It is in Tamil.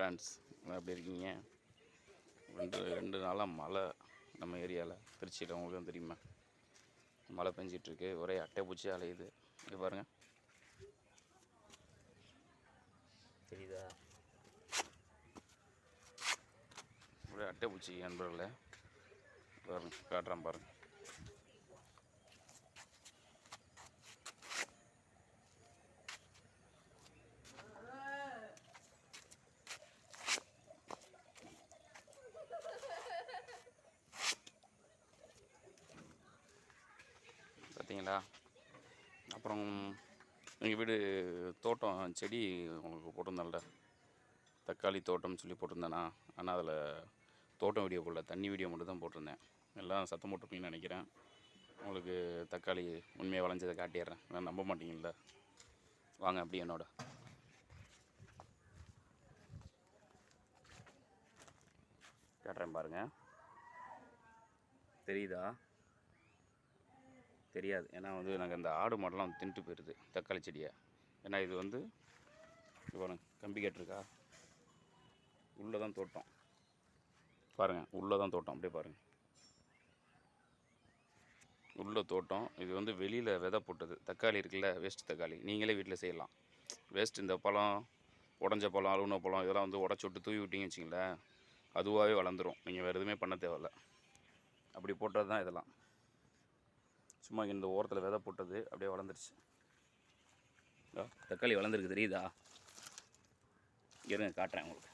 ஃப்ரெண்ட்ஸ் எப்படி இருக்கீங்க? ரெண்டு ரெண்டு நாளாக மழை நம்ம ஏரியாவில் திருச்சியில் உங்களுக்கு தான் தெரியுமா? மழை பெஞ்சிட்ருக்கு. ஒரே அட்டை பூச்சி அலையுது. இது பாருங்க. தெரியுதா? ஒரே அட்டை பூச்சி நண்பர்களே பாருங்க காட்டுறேன் பாருங்க. பார்த்தீங்களா அப்புறம் எங்கள் வீடு தோட்டம் செடி உங்களுக்கு போட்டிருந்தேன்ல. தக்காளி தோட்டம்னு சொல்லி போட்டிருந்தேண்ணா ஆனால் அதில் தோட்டம் வீடியோ போடல. தண்ணி வீடியோ மட்டும் தான் போட்டிருந்தேன். எல்லாம் சத்தம் போட்டிருப்பீங்கன்னு நினைக்கிறேன். உங்களுக்கு தக்காளி உண்மையாக விளைஞ்சதை காட்டிடுறேன். நான் நம்ப மாட்டீங்கல்ல. வாங்க அப்படி என்னோட. காட்டுறேன் பாருங்கள் தெரியுதா? தெரியாது. ஏன்னா வந்து நாங்கள் இந்த ஆடு மாடெல்லாம் வந்து தின்ட்டு போயிடுது தக்காளி செடியை. ஏன்னா இது வந்து இது கம்பி கேட்டிருக்கா? உள்ளே தான் தோட்டம். பாருங்கள் உள்ளே தான் தோட்டம் அப்படியே பாருங்கள் உள்ள தோட்டம் இது வந்து வெளியில் விதை போட்டது. தக்காளி இருக்குல்ல வேஸ்ட் தக்காளி. நீங்களே வீட்டில் செய்யலாம். வேஸ்ட் இந்த பழம் உடஞ்ச பழம் அலுவன பழம் இதெல்லாம் வந்து உடச்சி விட்டு தூவி விட்டிங்கன்னு வச்சிங்களேன் அதுவாகவே வளர்ந்துரும். நீங்கள் வேறு எதுவுமே பண்ண தேவையில்ல. அப்படி போட்டது தான் இதெல்லாம். சும்மா இந்த ஓரத்தில் விதை போட்டது அப்படியே வளர்ந்துருச்சு. தக்காளி வளர்ந்துருக்கு தெரியுதா? இருங்க காட்டுறேன் உங்களுக்கு.